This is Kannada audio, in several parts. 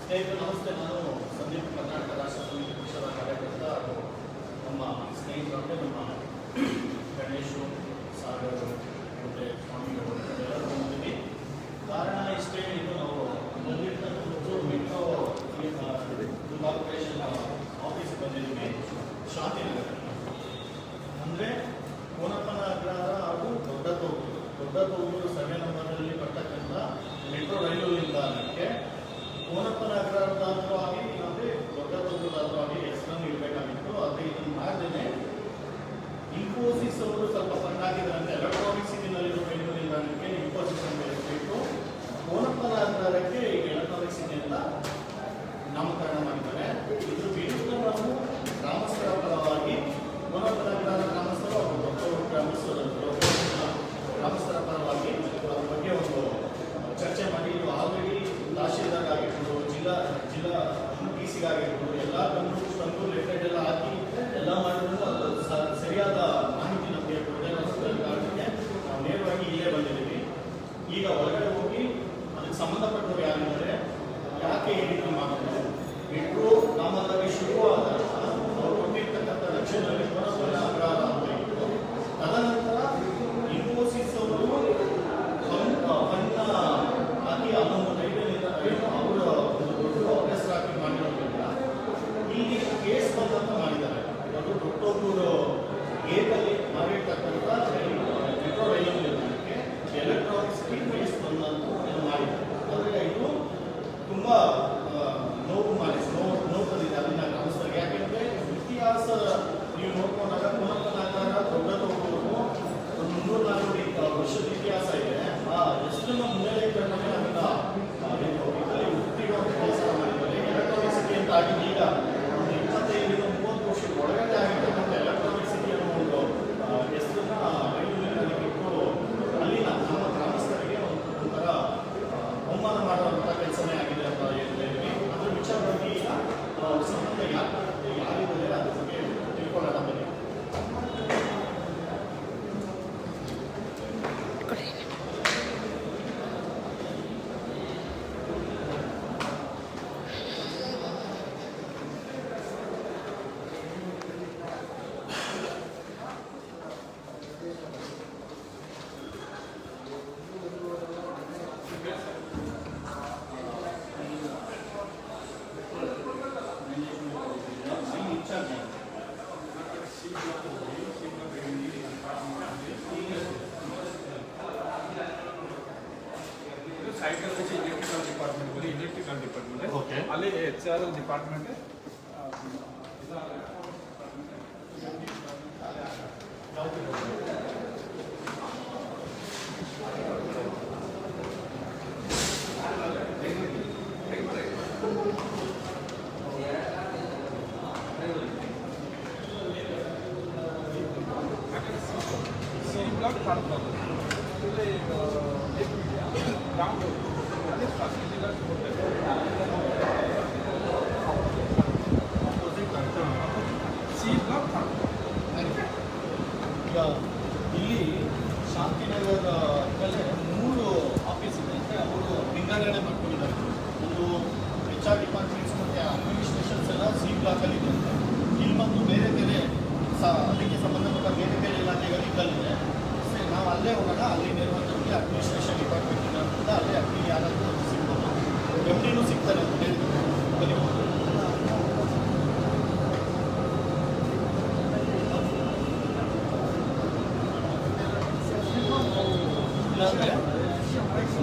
ಸ್ನೇಹಿತರು ನಮಸ್ತೆ ನಾನು ಸಂದೀಪ್ ಕರ್ನಾಟಕ ರಾಷ್ಟ್ರ ಸಮಿತಿ ಪಕ್ಷದ ಕಾರ್ಯಕರ್ತ ಹಾಗೂ ನಮ್ಮ ಸ್ನೇಹಿತರಂತೆ ನಮ್ಮ ಗಣೇಶು ಸಾಗರ್ ಕೋನಪ್ಪನ ಅಗ್ರಹಾರದಾದ್ರೂ ಆಗಿ ದೊಡ್ಡ ತೋಗೂರಾದ್ರೂ ಆಗಿ ಹೆಸರನ್ನು ಇಡಬೇಕಾಗಿತ್ತು ಆದರೆ ಇದನ್ನು ಮಾಡದೇನೆ. ಇನ್ಫೋಸಿಸ್ ಅವರು ಸ್ವಲ್ಪ ಹಾಕಿದ್ರಂತೆ ಎಲೆಕ್ಟ್ರಾನಿಕ್ ಸಿಟಿನಲ್ಲಿರೋ ರೈಲು ನಿಲ್ದಾಣಕ್ಕೆ ಇನ್ಫೋಸಿಸ್ ಅಂತ ಇರಬೇಕು ಕೋನಪ್ಪನ ಅಗ್ರಹಾರಕ್ಕೆ ಈಗ ಎಲೆಕ್ಟ್ರಾನಿಕ್ ಸಿಟಿ ಅಂತ ನಾಮಕರಣ ಮಾಡಿದ್ದಾರೆ. ಇದ್ರ ವಿರುದ್ಧ ನಾವು ಗ್ರಾಮಸ್ಥರ ಪರವಾಗಿ ಅಗ್ರಹಾರ ಗ್ರಾಮಸ್ಥರು ಹಾಗೂ ದೊಡ್ಡ ಗ್ರಾಮಸ್ಥರು ಗ್ರಾಮಸ್ಥರ ಪರವಾಗಿ ಅದ್ರ ಬಗ್ಗೆ ಒಂದು ಚರ್ಚೆ ಮಾಡಿ ಇದು ಆಲ್ರೆಡಿ ತಹಶೀಲ್ದಾರ್ ಆಗಿರ್ಬೋದು ಜಿಲ್ಲಾ ಪಿ ಡಿ ಸಿ ಆಗಿರ್ಬೋದು ಎಲ್ಲ ಬಂದು ತಂದು ಲೆಟರ್ ಎಲ್ಲ ಹಾಕಿ ಎಲ್ಲ ಮಾಡಿದ್ರು. ಸರಿಯಾದ ಮಾಹಿತಿ ನಮಗೆ ಕಾರಣಕ್ಕೆ ನಾವು ನೇರವಾಗಿ ಇಲ್ಲೇ ಬಂದಿದ್ದೀವಿ. ಈಗ ಒಳಗಡೆ ಹೋಗಿ ಅದಕ್ಕೆ ಸಂಬಂಧಪಟ್ಟವರು ಯಾರಿದ್ದಾರೆ, ಯಾಕೆ ಏನಿದ್ರು ಮಾಡಿದ್ರು ಮೆಟ್ರೋ ಗೇಟಲ್ಲಿ ಮಾಡಿರ್ತಕ್ಕಂಥ ಮೆಟ್ರೋ ರೈಲು ನಿಲ್ದಾಣಕ್ಕೆ ಎಲೆಕ್ಟ್ರಾನಿಕ್ಸ್ ಕೇಸ್ ಬಂದಂತ ಇದು ಮಾಡಿದ್ದಾರೆ ಆದರೆ ಇದು ತುಂಬ ನೋವು ಮಾಡಿ ನೋವು ನೋವು ತಂದಿದೆ ಅಲ್ಲಿನ ಕಾಣಿಸ್ತಾರೆ ಯಾಕೆಂದ್ರೆ ಇತಿಹಾಸ, ನೀವು ನೋಡ್ಕೊಂಡಾಗ ಪುನಃ ದೊಡ್ಡ ದೊಡ್ಡವರು ಒಂದು ಮುನ್ನೂರು ನಾಲ್ಕು ವರ್ಷದ ಇತಿಹಾಸ ಇದೆ. ಆ ಎಷ್ಟು ಮುನ್ನೆಲೆ ಅದನ್ನ ಹುಟ್ಟಿರೋ ಕೆಲಸ ಮಾಡಿದ್ದಾರೆ. ಎಲೆಕ್ಟ್ರಾನಿಕ್ ಸಿಟಿ ಅಂತ ಆಗಿದೆ ಐಕಲ್ వచ్చి ಎಲೆಕ್ಟ್ರಿಕಲ್ ಡಿಪಾರ್ಟ್ಮೆಂಟ್ ಅಲ್ಲಿ ಎಲೆಕ್ಟ್ರಿಕಲ್ ಡಿಪಾರ್ಟ್ಮೆಂಟ್ ಓಕೆ ಅಲ್ಲಿ ಎಚ್ಆರ್ ಡಿಪಾರ್ಟ್ಮೆಂಟ್ ಸಿ ಬ್ಲಾಕ್ ಕಾಣ್ತದೆ ಇಲ್ಲಿ ಈಗ ಇಲ್ಲಿ ಶಾಂತಿನಗರ ಮೇಲೆ ಮೂರು ಆಫೀಸ್ ಇದೆ ಅಂದರೆ ಅವರು ವಿಂಗಡಣೆ ಮಾಡ್ಕೊಂಡಿದ್ದಾರೆ ಒಂದು ಎಚ್ ಆರ್ ಡಿಪಾರ್ಟ್ಮೆಂಟ್ಸ್ ಮತ್ತು ಅಡ್ಮಿನಿಸ್ಟ್ರೇಷನ್ಸ್ ಎಲ್ಲ ಸಿ ಬ್ಲಾಕಲ್ಲಿ ಇದೆ ಇಲ್ಲಿ ಮತ್ತು ಬೇರೆ ಬೇರೆ ಸ ಅದಕ್ಕೆ ಸಂಬಂಧಪಟ್ಟ ಬೇರೆ ಬೇರೆ ಇಲಾಖೆಗಳು ಇದ್ದಲ್ಲಿದೆ ನಾವು ಅಲ್ಲೇ ಹೋಗೋಣ ಅಲ್ಲಿ ನಿರ್ವಹಣೆ ಅಡ್ಮಿನಿಸ್ಟ್ರೇಷನ್ ಡಿಪಾರ್ಟ್ಮೆಂಟ್ ಅಲ್ಲಿ ಅಲ್ಲೇ ಯಾರಾದರೂ ಸಿಗ್ಬೋದು ಎಂ ಡಿನೂ ಸಿಗ್ತಾರೆ ಅಂತ ಹೇಳಿದ್ರು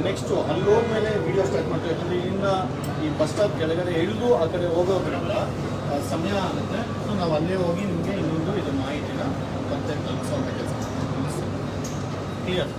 ನೆಕ್ಸ್ಟು ಅಲ್ಲಿ ಹೋದ್ಮೇಲೆ ವಿಡಿಯೋ ಸ್ಟಾರ್ಟ್ ಮಾಡ್ತೀವಿ ಯಾಕಂದರೆ ಇಲ್ಲಿಂದ ಈ ಬಸ್ ಸ್ಟಾಪ್ ಕೆಳಗಡೆ ಇಳಿದು ಆ ಕಡೆ ಹೋಗೋದ್ರಿಂದ ಸಮಯ ಆಗುತ್ತೆ. ಸೊ ನಾವು ಅಲ್ಲೇ ಹೋಗಿ ನಿಮಗೆ ಇನ್ನೊಂದು ಇದು ಮಾಹಿತಿನ ಮತ್ತೆ ತಲುಪಿಸುವಂಥ ಕೆಲಸ ಕ್ಲಿಯರ್